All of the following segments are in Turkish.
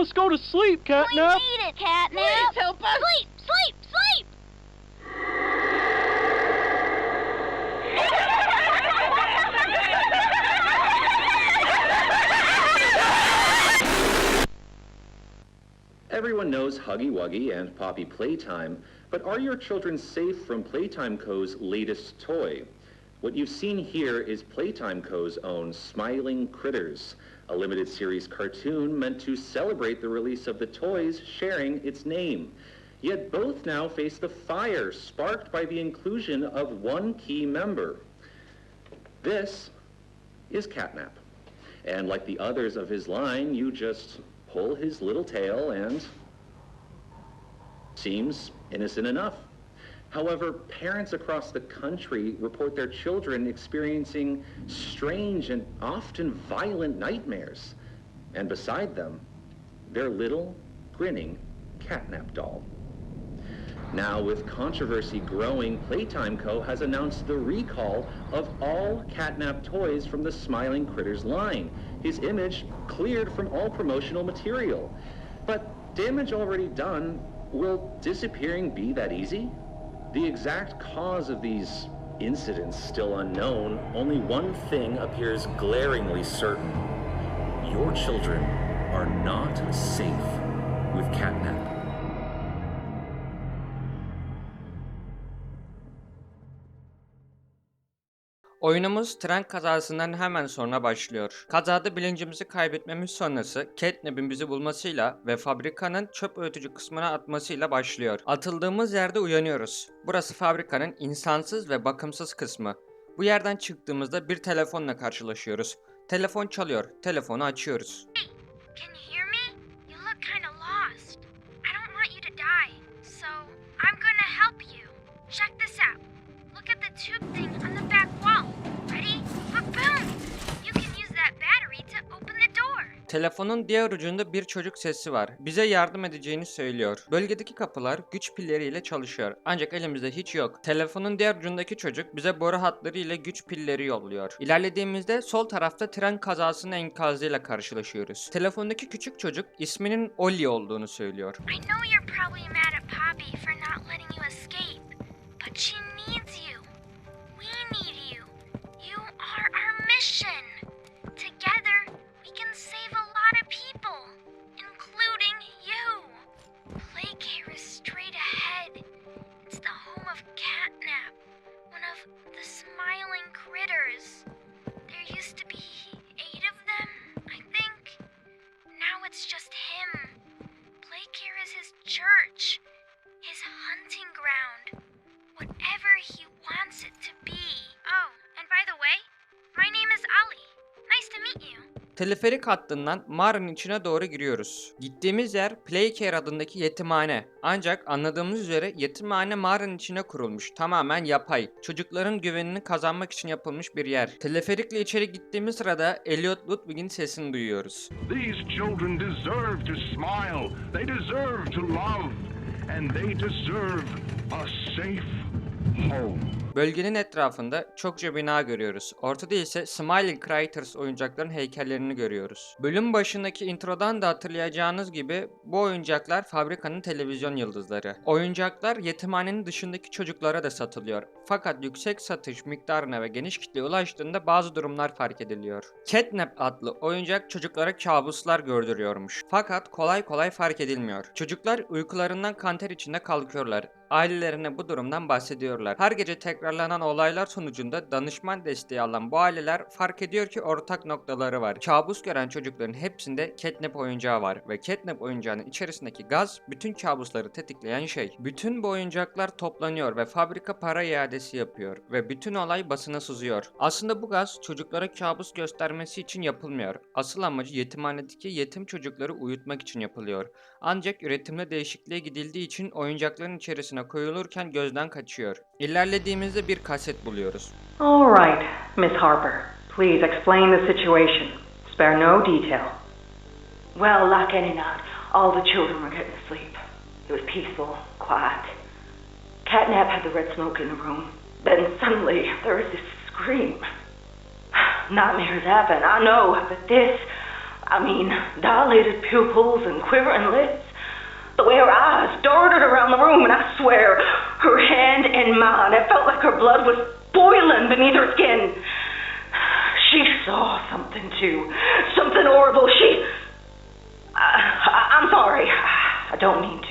us go to sleep, We Catnap! need it, Catnap. Please help us. Sleep, sleep, sleep. Everyone knows Huggy Wuggy and Poppy Playtime, but are your children safe from Playtime Co.'s latest toy? What you've seen here is Playtime Co.'s own Smiling Critters, a limited series cartoon meant to celebrate the release of the toys sharing its name. Yet both now face the fire sparked by the inclusion of one key member. This is Catnap. And like the others of his line, you just pull his little tail and seems innocent enough. However, parents across the country report their children experiencing strange and often violent nightmares. And beside them, their little, grinning catnap doll. Now, with controversy growing, Playtime Co. has announced the recall of all catnap toys from the Smiling Critters line. His image cleared from all promotional material. But damage already done, will disappearing be that easy? The exact cause of these incidents still unknown, only one thing appears glaringly certain. Your children are not safe with catnap. Oyunumuz tren kazasından hemen sonra başlıyor. Kazada bilincimizi kaybetmemiz sonrası Catnap'in bizi bulmasıyla ve fabrikanın çöp öğütücü kısmına atmasıyla başlıyor. Atıldığımız yerde uyanıyoruz. Burası fabrikanın insansız ve bakımsız kısmı. Bu yerden çıktığımızda bir telefonla karşılaşıyoruz. Telefon çalıyor. Telefonu açıyoruz. Telefonun diğer ucunda bir çocuk sesi var. Bize yardım edeceğini söylüyor. Bölgedeki kapılar güç pilleriyle çalışıyor. Ancak elimizde hiç yok. Telefonun diğer ucundaki çocuk bize boru hatları ile güç pilleri yolluyor. İlerlediğimizde sol tarafta tren kazasının enkazıyla karşılaşıyoruz. Telefondaki küçük çocuk isminin Ollie olduğunu söylüyor. I know you're probably mad at Poppy for not letting you escape, but she needs Teleferik hattından mağaranın içine doğru giriyoruz. Gittiğimiz yer Playcare adındaki yetimhane. Ancak anladığımız üzere yetimhane mağaranın içine kurulmuş. Tamamen yapay. Çocukların güvenini kazanmak için yapılmış bir yer. Teleferikle içeri gittiğimiz sırada Elliot Ludwig'in sesini duyuyoruz. These children deserve to smile. They deserve to love. And they deserve a safe home. Bölgenin etrafında çokça bina görüyoruz. Ortada ise Smiling Critters oyuncakların heykellerini görüyoruz. Bölüm başındaki introdan da hatırlayacağınız gibi bu oyuncaklar fabrikanın televizyon yıldızları. Oyuncaklar yetimhanenin dışındaki çocuklara da satılıyor. Fakat yüksek satış miktarına ve geniş kitleye ulaştığında bazı durumlar fark ediliyor. Catnap adlı oyuncak çocuklara kabuslar gördürüyormuş. Fakat kolay kolay fark edilmiyor. Çocuklar uykularından kanter içinde kalkıyorlar. Ailelerine bu durumdan bahsediyorlar. Her gece tekrar tekrarlanan olaylar sonucunda danışman desteği alan bu aileler fark ediyor ki ortak noktaları var. Kabus gören çocukların hepsinde catnap oyuncağı var ve catnap oyuncağının içerisindeki gaz bütün kabusları tetikleyen şey. Bütün bu oyuncaklar toplanıyor ve fabrika para iadesi yapıyor ve bütün olay basına sızıyor. Aslında bu gaz çocuklara kabus göstermesi için yapılmıyor. Asıl amacı yetimhanedeki yetim çocukları uyutmak için yapılıyor. Ancak üretimde değişikliğe gidildiği için oyuncakların içerisine koyulurken gözden kaçıyor. İlerlediğimizde bir kaset buluyoruz. All right, Miss Harper. Please explain the situation. Spare no detail. Well, like any night, all the children were getting to sleep. It was peaceful, quiet. Catnap had the red smoke in the room. Then suddenly there was this scream. Nightmares happen, I know, but this, I mean, dilated pupils and quivering lips. The way her eyes darted around the room, and I swear, her hand in mine, it felt like her blood was boiling beneath her skin. She saw something too. Something horrible. She. I'm sorry. I don't mean to.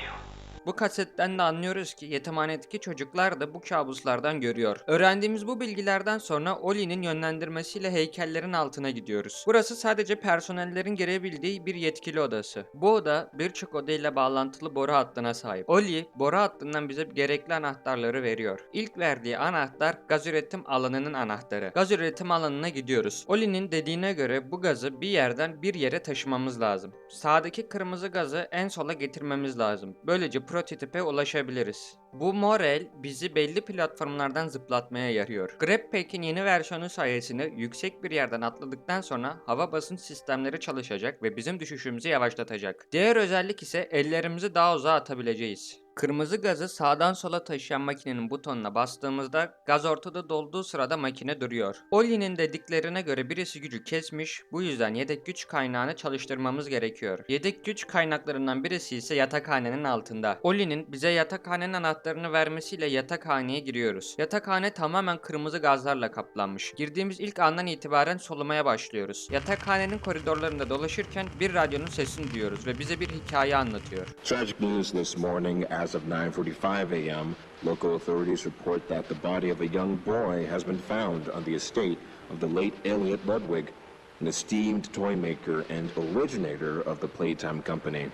Bu kasetten de anlıyoruz ki yetimhanedeki çocuklar da bu kabuslardan görüyor. Öğrendiğimiz bu bilgilerden sonra Oli'nin yönlendirmesiyle heykellerin altına gidiyoruz. Burası sadece personellerin girebildiği bir yetkili odası. Bu oda birçok odayla bağlantılı boru hattına sahip. Oli boru hattından bize gerekli anahtarları veriyor. İlk verdiği anahtar gaz üretim alanının anahtarı. Gaz üretim alanına gidiyoruz. Oli'nin dediğine göre bu gazı bir yerden bir yere taşımamız lazım. Sağdaki kırmızı gazı en sola getirmemiz lazım. Böylece prototipe ulaşabiliriz. Bu Morel bizi belli platformlardan zıplatmaya yarıyor. Grabpack'in yeni versiyonu sayesinde yüksek bir yerden atladıktan sonra hava basınç sistemleri çalışacak ve bizim düşüşümüzü yavaşlatacak. Diğer özellik ise ellerimizi daha uzağa atabileceğiz. Kırmızı gazı sağdan sola taşıyan makinenin butonuna bastığımızda gaz ortada dolduğu sırada makine duruyor. Oli'nin dediklerine göre birisi gücü kesmiş, bu yüzden yedek güç kaynağını çalıştırmamız gerekiyor. Yedek güç kaynaklarından birisi ise yatakhanenin altında. Oli'nin bize yatakhanenin anahtarını vermesiyle yatakhaneye giriyoruz. Yatakhane tamamen kırmızı gazlarla kaplanmış. Girdiğimiz ilk andan itibaren solumaya başlıyoruz. Yatakhanenin koridorlarında dolaşırken bir radyonun sesini duyuyoruz ve bize bir hikaye anlatıyor. Tragic news this morning as of 9:45 a.m. Local authorities report that the body of a young boy has been found on the estate of the late Elliot Ludwig, an esteemed toy maker and originator of the Playtime Company.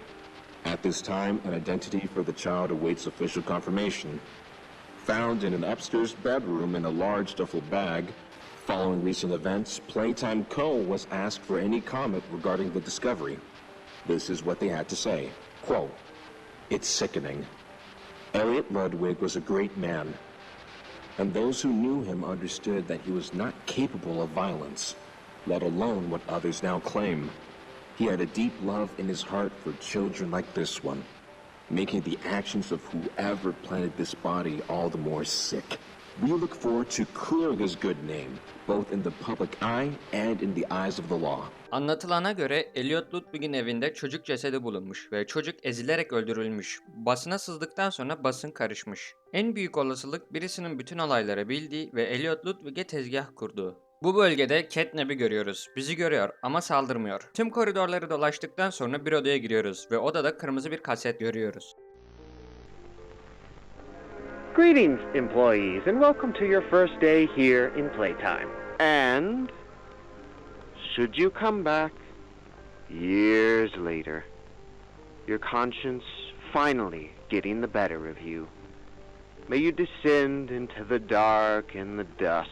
At this time, an identity for the child awaits official confirmation. Found in an upstairs bedroom in a large duffel bag, following recent events, Playtime Co. was asked for any comment regarding the discovery. This is what they had to say. Quote, It's sickening. Elliot Ludwig was a great man, and those who knew him understood that he was not capable of violence, let alone what others now claim. He had a deep love in his heart for children like this one, making the actions of whoever planted this body all the more sick. We look forward to clearing his good name, both in the public eye and in the eyes of the law. Anlatılana göre Elliot Ludwig'in evinde çocuk cesedi bulunmuş ve çocuk ezilerek öldürülmüş. Basına sızdıktan sonra basın karışmış. En büyük olasılık birisinin bütün olayları bildiği ve Elliot Ludwig'e tezgah kurduğu. Bu bölgede Catnap'i görüyoruz. Bizi görüyor ama saldırmıyor. Tüm koridorları dolaştıktan sonra bir odaya giriyoruz ve odada kırmızı bir kaset görüyoruz. Greetings, employees, and welcome to your first day here in Playtime. And should you come back years later, your conscience finally getting the better of you, may you descend into the dark and the dust,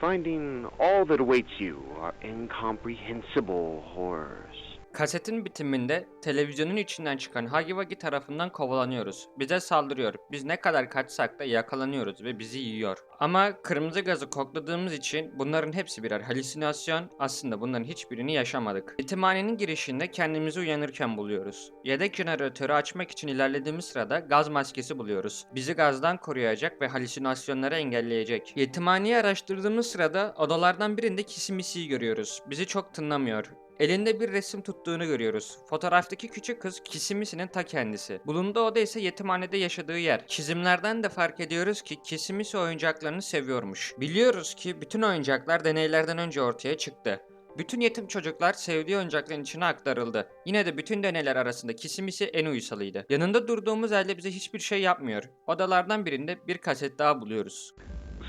finding all that awaits you are incomprehensible horrors. Kasetin bitiminde televizyonun içinden çıkan Wuggy tarafından kovalanıyoruz. Bize saldırıyor. Biz ne kadar kaçsak da yakalanıyoruz ve bizi yiyor. Ama kırmızı gazı kokladığımız için bunların hepsi birer halüsinasyon. Aslında bunların hiçbirini yaşamadık. Yetimhanenin girişinde kendimizi uyanırken buluyoruz. Yedek jeneratörü açmak için ilerlediğimiz sırada gaz maskesi buluyoruz. Bizi gazdan koruyacak ve halüsinasyonları engelleyecek. Yetimhaneyi araştırdığımız sırada odalardan birinde Kisimisi'yi görüyoruz. Bizi çok tınlamıyor. Elinde bir resim tuttuğunu görüyoruz. Fotoğraftaki küçük kız Kisimisi'nin ta kendisi. Bulunduğu oda ise yetimhanede yaşadığı yer. Çizimlerden de fark ediyoruz ki Kisimisi oyuncaklarını seviyormuş. Biliyoruz ki bütün oyuncaklar deneylerden önce ortaya çıktı. Bütün yetim çocuklar sevdiği oyuncakların içine aktarıldı. Yine de bütün deneyler arasında Kisimisi en uysalıydı. Yanında durduğumuz halde bize hiçbir şey yapmıyor. Odalardan birinde bir kaset daha buluyoruz.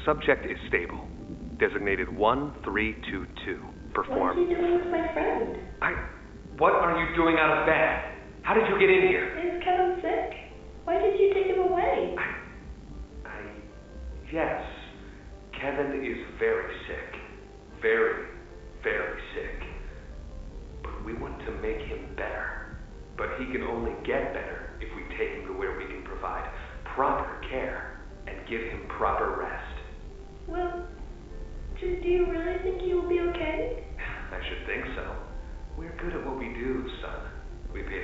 Subject is stable. Designated 1322. Perform. What are you doing with my friend? I. What are you doing out of bed? How did you get in here? Is Kevin sick? Why did you take him away? I. Yes. Kevin is very sick. Very, very sick. But we want to make him better. But he can only get better if we take him to where we can provide proper care and give him proper rest. Well, do, do you really think will be okay? I should think so. We're good at what we do, son.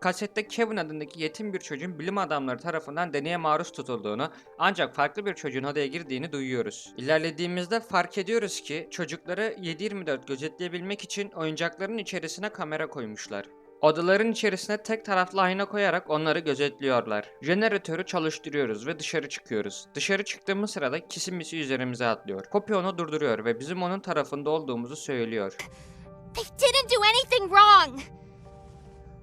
Kasette Kevin adındaki yetim bir çocuğun bilim adamları tarafından deneye maruz tutulduğunu ancak farklı bir çocuğun odaya girdiğini duyuyoruz. İlerlediğimizde fark ediyoruz ki çocukları 7-24 gözetleyebilmek için oyuncakların içerisine kamera koymuşlar. Odaların içerisine tek taraflı ayna koyarak onları gözetliyorlar. Jeneratörü çalıştırıyoruz ve dışarı çıkıyoruz. Dışarı çıktığımız sırada kisimisi üzerimize atlıyor. Poppy onu durduruyor ve bizim onun tarafında olduğumuzu söylüyor. They didn't do anything wrong.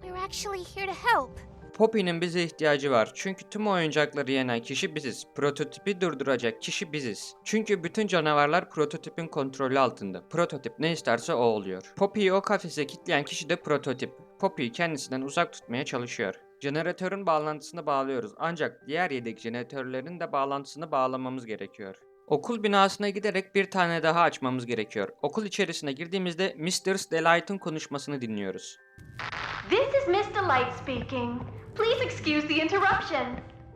We're actually here to help. Poppy'nin bize ihtiyacı var. Çünkü tüm oyuncakları yenen kişi biziz. Prototipi durduracak kişi biziz. Çünkü bütün canavarlar prototipin kontrolü altında. Prototip ne isterse o oluyor. Poppy'yi o kafese kilitleyen kişi de prototip. Poppy'yi kendisinden uzak tutmaya çalışıyor. Jeneratörün bağlantısını bağlıyoruz ancak diğer yedek jeneratörlerin de bağlantısını bağlamamız gerekiyor. Okul binasına giderek bir tane daha açmamız gerekiyor. Okul içerisine girdiğimizde Mr. Delight'ın konuşmasını dinliyoruz. This is Miss Delight speaking. Please excuse the interruption.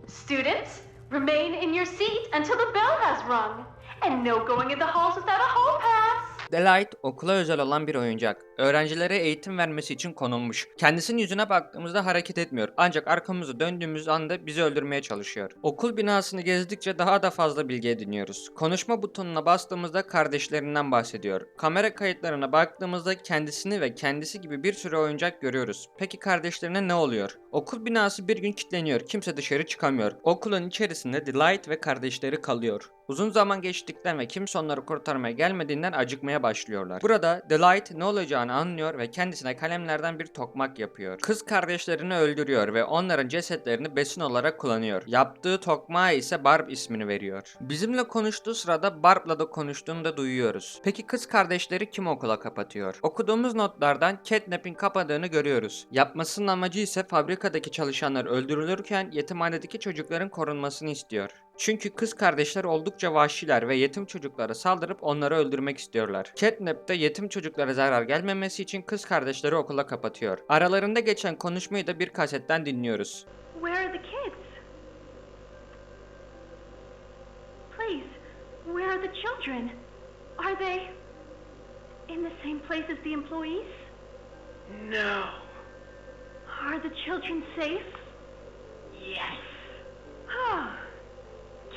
Students, remain in your seat until the bell has rung. And no going in the halls without a hall pass. Delight okula özel olan bir oyuncak. Öğrencilere eğitim vermesi için konulmuş. Kendisinin yüzüne baktığımızda hareket etmiyor. Ancak arkamızı döndüğümüz anda bizi öldürmeye çalışıyor. Okul binasını gezdikçe daha da fazla bilgi ediniyoruz. Konuşma butonuna bastığımızda kardeşlerinden bahsediyor. Kamera kayıtlarına baktığımızda kendisini ve kendisi gibi bir sürü oyuncak görüyoruz. Peki kardeşlerine ne oluyor? Okul binası bir gün kilitleniyor. Kimse dışarı çıkamıyor. Okulun içerisinde Delight ve kardeşleri kalıyor. Uzun zaman geçtikten ve kimse onları kurtarmaya gelmediğinden acıkmaya başlıyorlar. Burada Delight ne olacağını anlıyor ve kendisine kalemlerden bir tokmak yapıyor. Kız kardeşlerini öldürüyor ve onların cesetlerini besin olarak kullanıyor. Yaptığı tokmağa ise Barb ismini veriyor. Bizimle konuştuğu sırada Barb'la da konuştuğunu da duyuyoruz. Peki kız kardeşleri kim okula kapatıyor? Okuduğumuz notlardan Catnap'in kapadığını görüyoruz. Yapmasının amacı ise fabrikadaki çalışanlar öldürülürken yetimhanedeki çocukların korunmasını istiyor. Çünkü kız kardeşler oldukça vahşiler ve yetim çocuklara saldırıp onları öldürmek istiyorlar. Catnap de yetim çocuklara zarar gelmemesi için kız kardeşleri okula kapatıyor. Aralarında geçen konuşmayı da bir kasetten dinliyoruz. Where are the kids? Please, where are the children? Are they in the same place as the employees? No. Are the children safe? Yes. Ah.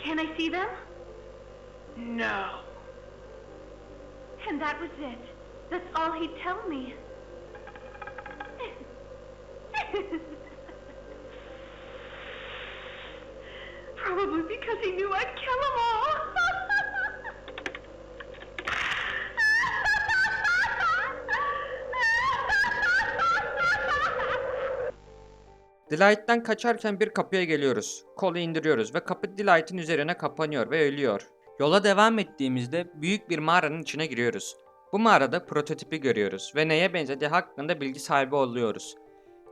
Can I see them? No. And that was it. That's all he'd tell me. Probably because he knew I'd kill them all. Delight'tan kaçarken bir kapıya geliyoruz. Kolu indiriyoruz ve kapı Delight'ın üzerine kapanıyor ve ölüyor. Yola devam ettiğimizde büyük bir mağaranın içine giriyoruz. Bu mağarada prototipi görüyoruz ve neye benzediği hakkında bilgi sahibi oluyoruz.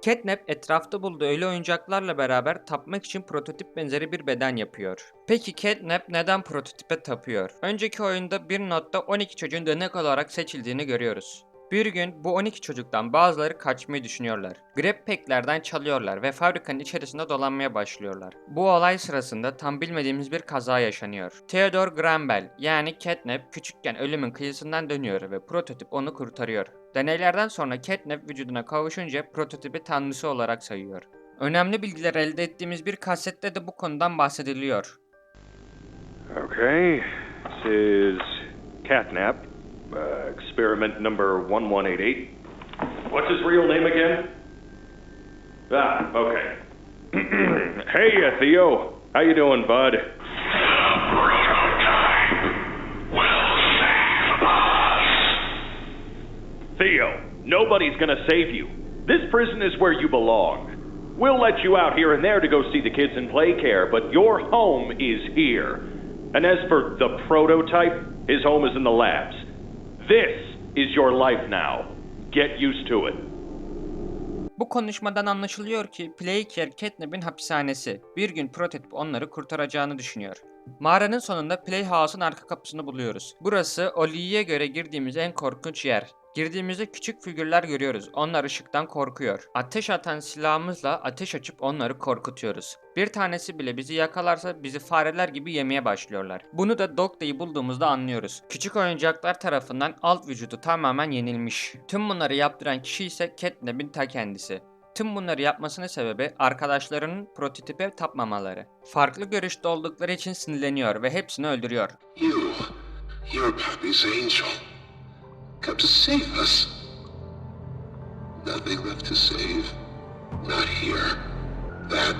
Catnap etrafta bulduğu ölü oyuncaklarla beraber tapmak için prototip benzeri bir beden yapıyor. Peki Catnap neden prototipe tapıyor? Önceki oyunda bir notta 12 çocuğun denek olarak seçildiğini görüyoruz. Bir gün bu 12 çocuktan bazıları kaçmayı düşünüyorlar. Grab pack'lerden çalıyorlar ve fabrikanın içerisinde dolanmaya başlıyorlar. Bu olay sırasında tam bilmediğimiz bir kaza yaşanıyor. Theodore Grambel yani Catnap küçükken ölümün kıyısından dönüyor ve prototip onu kurtarıyor. Deneylerden sonra Catnap vücuduna kavuşunca prototipi tanrısı olarak sayıyor. Önemli bilgiler elde ettiğimiz bir kasette de bu konudan bahsediliyor. Okay, this is Catnap, uh, experiment number 1188. What's his real name again? Ah, okay. hey, uh, Theo. How you doing, bud? Theo, nobody's gonna save you. This prison is where you belong. We'll let you out here and there to go see the kids in play care, but your home is here. And as for the prototype, his home is in the labs. This is your life now. Get used to it. Bu konuşmadan anlaşılıyor ki Playcare Catnap'in hapishanesi. Bir gün prototip onları kurtaracağını düşünüyor. Mağaranın sonunda Playhouse'un arka kapısını buluyoruz. Burası Ollie'ye göre girdiğimiz en korkunç yer. Girdiğimizde küçük figürler görüyoruz. Onlar ışıktan korkuyor. Ateş atan silahımızla ateş açıp onları korkutuyoruz. Bir tanesi bile bizi yakalarsa bizi fareler gibi yemeye başlıyorlar. Bunu da Dogday'i bulduğumuzda anlıyoruz. Küçük oyuncaklar tarafından alt vücudu tamamen yenilmiş. Tüm bunları yaptıran kişi ise Catnap'in ta kendisi. Tüm bunları yapmasının sebebi arkadaşlarının prototipe tapmamaları. Farklı görüşte oldukları için sinirleniyor ve hepsini öldürüyor. You, you're Pappy's angel. Come to save us. Nothing left to save. Not here. That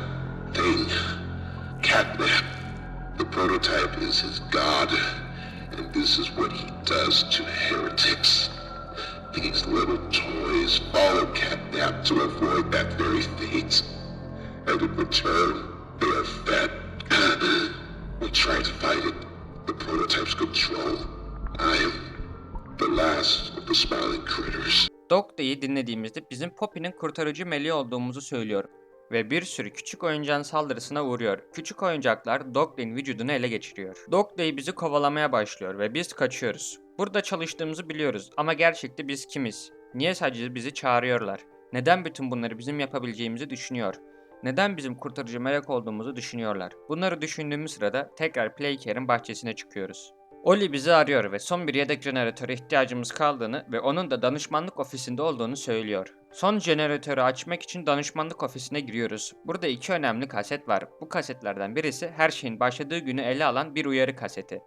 thing. Catnap. The prototype is his god. And this is what he does to heretics. These little toys follow Catnap to avoid that very fate. And in return, they are fed. we try to fight it. The prototype's control. I am Dogday'i dinlediğimizde bizim Poppy'nin kurtarıcı meleği olduğumuzu söylüyor ve bir sürü küçük oyuncağın saldırısına uğruyor. Küçük oyuncaklar Dogday'in vücudunu ele geçiriyor. Dogday bizi kovalamaya başlıyor ve biz kaçıyoruz. Burada çalıştığımızı biliyoruz ama gerçekte biz kimiz? Niye sadece bizi çağırıyorlar? Neden bütün bunları bizim yapabileceğimizi düşünüyor? Neden bizim kurtarıcı melek olduğumuzu düşünüyorlar? Bunları düşündüğümüz sırada tekrar Playcare'in bahçesine çıkıyoruz. Oli bizi arıyor ve son bir yedek jeneratöre ihtiyacımız kaldığını ve onun da danışmanlık ofisinde olduğunu söylüyor. Son jeneratörü açmak için danışmanlık ofisine giriyoruz. Burada iki önemli kaset var. Bu kasetlerden birisi her şeyin başladığı günü ele alan bir uyarı kaseti.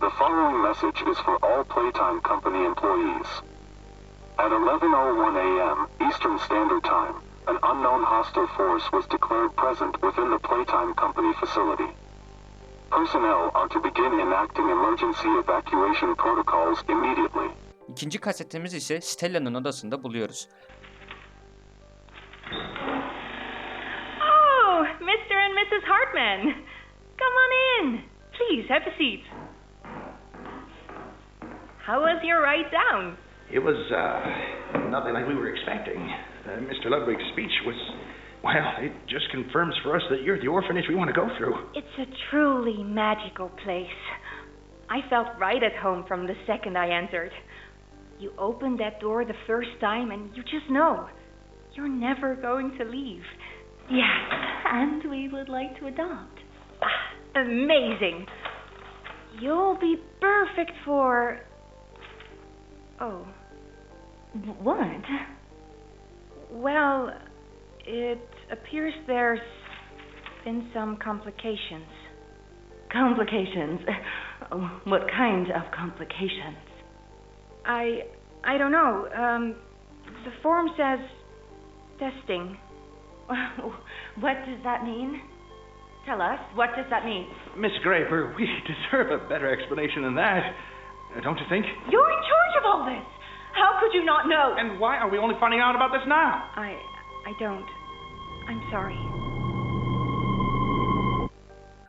The following message is for all Playtime Company employees. At 11.01 a.m. Eastern Standard Time, an unknown hostile force was declared present within the Playtime Company facility. Personnel are to begin enacting emergency evacuation protocols immediately. İkinci kasetimiz ise Stella'nın odasında buluyoruz. Oh, Mr. and Mrs. Hartman. Come on in. Please, have a seat. How was your ride down? It was uh, nothing like we were expecting. Uh, Mr. Ludwig's speech was, well, it just confirms for us that you're the orphanage we want to go through. It's a truly magical place. I felt right at home from the second I entered. You open that door the first time and you just know you're never going to leave. Yes, and we would like to adopt. Ah, amazing. You'll be perfect for. Oh. What? Well, it appears there's been some complications. Complications? What kind of complications? I I don't know. Um, the form says testing. what does that mean? Tell us. What does that mean? Miss Graver, we deserve a better explanation than that. Don't you think? You're in charge of all this. How could you not know? And why are we only finding out about this now? I I don't. I'm sorry.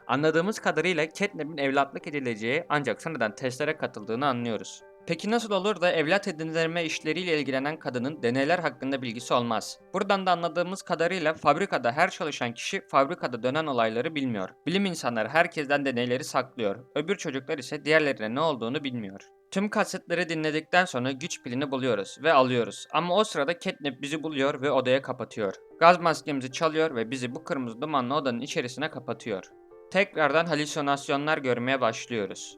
Anladığımız kadarıyla Catnap'in evlatlık edileceği ancak sonradan testlere katıldığını anlıyoruz. Peki nasıl olur da evlat edindirme işleriyle ilgilenen kadının deneyler hakkında bilgisi olmaz? Buradan da anladığımız kadarıyla fabrikada her çalışan kişi fabrikada dönen olayları bilmiyor. Bilim insanları herkesten deneyleri saklıyor. Öbür çocuklar ise diğerlerine ne olduğunu bilmiyor. Tüm kasetleri dinledikten sonra güç pilini buluyoruz ve alıyoruz. Ama o sırada Catnap bizi buluyor ve odaya kapatıyor. Gaz maskemizi çalıyor ve bizi bu kırmızı dumanlı odanın içerisine kapatıyor. Tekrardan halüsinasyonlar görmeye başlıyoruz.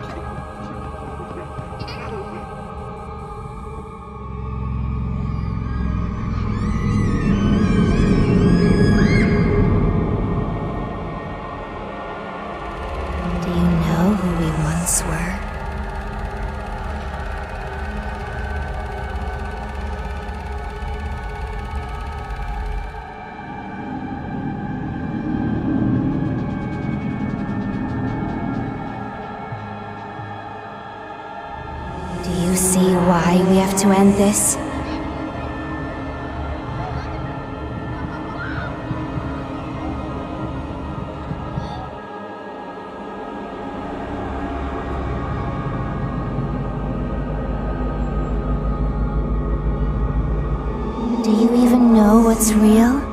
to end this? Do you even know what's real?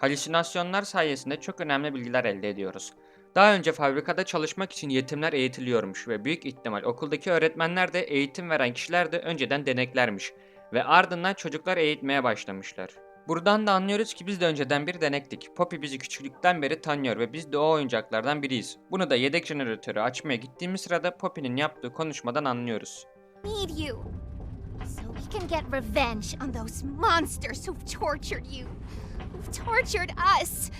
Halüsinasyonlar sayesinde çok önemli bilgiler elde ediyoruz. Daha önce fabrikada çalışmak için yetimler eğitiliyormuş ve büyük ihtimal okuldaki öğretmenler de eğitim veren kişiler de önceden deneklermiş ve ardından çocuklar eğitmeye başlamışlar. Buradan da anlıyoruz ki biz de önceden bir denektik. Poppy bizi küçüklükten beri tanıyor ve biz de o oyuncaklardan biriyiz. Bunu da yedek jeneratörü açmaya gittiğimiz sırada Poppy'nin yaptığı konuşmadan anlıyoruz. need you. So we can get revenge on those monsters who've tortured you. Tortured us.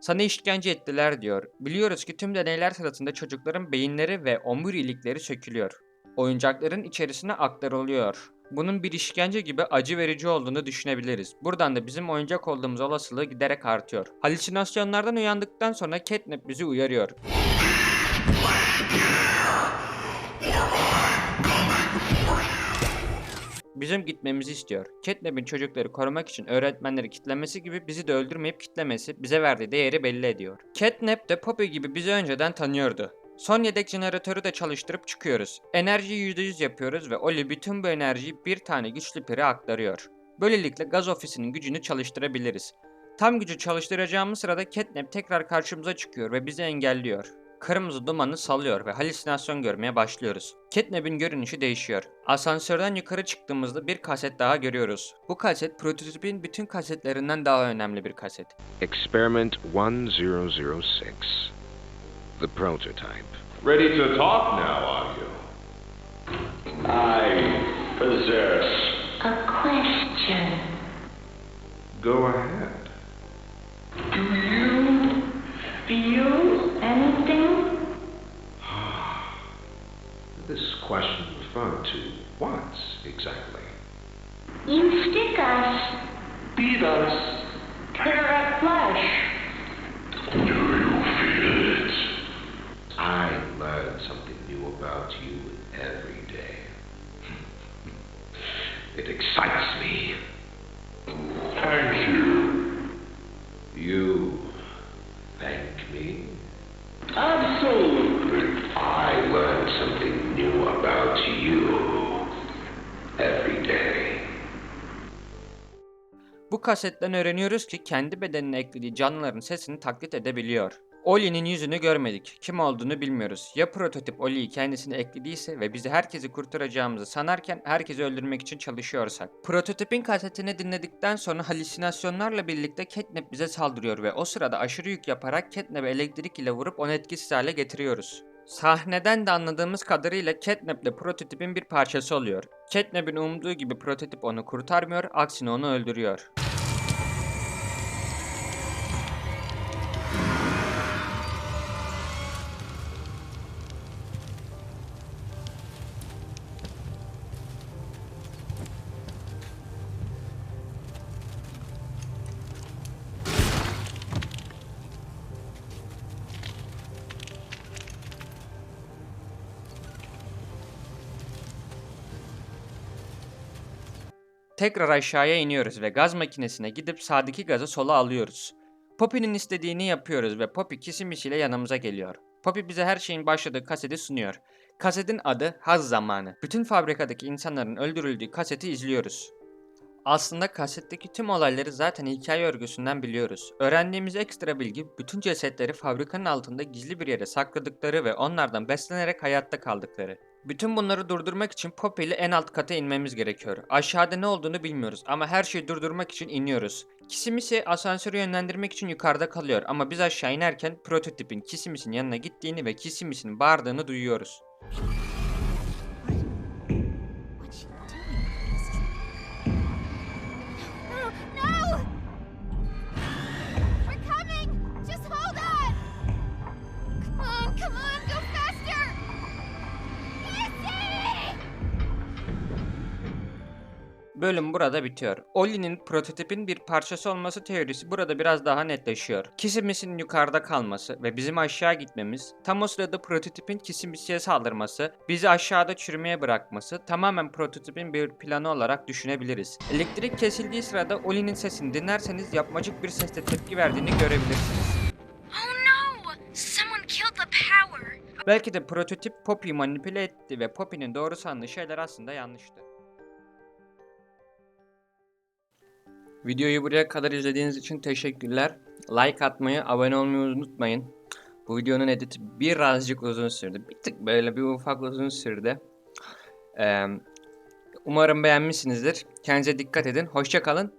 Sana işkence ettiler diyor. Biliyoruz ki tüm deneyler sırasında çocukların beyinleri ve omurilikleri sökülüyor. Oyuncakların içerisine aktarılıyor. Bunun bir işkence gibi acı verici olduğunu düşünebiliriz. Buradan da bizim oyuncak olduğumuz olasılığı giderek artıyor. Halüsinasyonlardan uyandıktan sonra Catnap bizi uyarıyor. Bizim gitmemizi istiyor. Catnap'in çocukları korumak için öğretmenleri kitlemesi gibi bizi de öldürmeyip kitlemesi bize verdiği değeri belli ediyor. Catnap de Poppy gibi bizi önceden tanıyordu. Son yedek jeneratörü de çalıştırıp çıkıyoruz. Enerjiyi %100 yapıyoruz ve Oli bütün bu enerjiyi bir tane güçlü pire aktarıyor. Böylelikle gaz ofisinin gücünü çalıştırabiliriz. Tam gücü çalıştıracağımız sırada Catnap tekrar karşımıza çıkıyor ve bizi engelliyor. Kırmızı dumanı salıyor ve halüsinasyon görmeye başlıyoruz. Catnap'in görünüşü değişiyor. Asansörden yukarı çıktığımızda bir kaset daha görüyoruz. Bu kaset prototipin bütün kasetlerinden daha önemli bir kaset. Experiment 1006. The prototype. Ready to talk now, are you? I possess. A question. Go ahead. Do you feel anything? This question referred to what exactly? You stick us, beat us, tear our flesh. Do you feel it? I learn something new about you every day. It excites me. Thank you. You kasetten öğreniyoruz ki kendi bedenine eklediği canlıların sesini taklit edebiliyor. Oli'nin yüzünü görmedik. Kim olduğunu bilmiyoruz. Ya prototip Oli'yi kendisine eklediyse ve bizi herkesi kurtaracağımızı sanarken herkesi öldürmek için çalışıyorsak. Prototipin kasetini dinledikten sonra halüsinasyonlarla birlikte Catnap bize saldırıyor ve o sırada aşırı yük yaparak Catnap'ı elektrik ile vurup onu etkisiz hale getiriyoruz. Sahneden de anladığımız kadarıyla Catnap de prototipin bir parçası oluyor. Catnap'in umduğu gibi prototip onu kurtarmıyor, aksine onu öldürüyor. Tekrar aşağıya iniyoruz ve gaz makinesine gidip sağdaki gazı sola alıyoruz. Poppy'nin istediğini yapıyoruz ve Poppy kisimisiyle yanımıza geliyor. Poppy bize her şeyin başladığı kaseti sunuyor. Kasetin adı Haz Zamanı. Bütün fabrikadaki insanların öldürüldüğü kaseti izliyoruz. Aslında kasetteki tüm olayları zaten hikaye örgüsünden biliyoruz. Öğrendiğimiz ekstra bilgi bütün cesetleri fabrikanın altında gizli bir yere sakladıkları ve onlardan beslenerek hayatta kaldıkları. Bütün bunları durdurmak için Poppy ile en alt kata inmemiz gerekiyor. Aşağıda ne olduğunu bilmiyoruz ama her şeyi durdurmak için iniyoruz. Kisimisi asansörü yönlendirmek için yukarıda kalıyor ama biz aşağı inerken prototipin Kisimis'in yanına gittiğini ve Kisimis'in bağırdığını duyuyoruz. Bölüm burada bitiyor. Ollie'nin prototipin bir parçası olması teorisi burada biraz daha netleşiyor. Kisimis'in yukarıda kalması ve bizim aşağı gitmemiz, tam o sırada prototipin Kisimis'e saldırması, bizi aşağıda çürümeye bırakması tamamen prototipin bir planı olarak düşünebiliriz. Elektrik kesildiği sırada Ollie'nin sesini dinlerseniz yapmacık bir sesle tepki verdiğini görebilirsiniz. Oh! Belki de prototip Poppy'yi manipüle etti ve Poppy'nin doğru sandığı şeyler aslında yanlıştı. Videoyu buraya kadar izlediğiniz için teşekkürler. Like atmayı, abone olmayı unutmayın. Bu videonun editi birazcık uzun sürdü. Bir tık böyle bir ufak uzun sürdü. Ee, umarım beğenmişsinizdir. Kendinize dikkat edin. Hoşça kalın.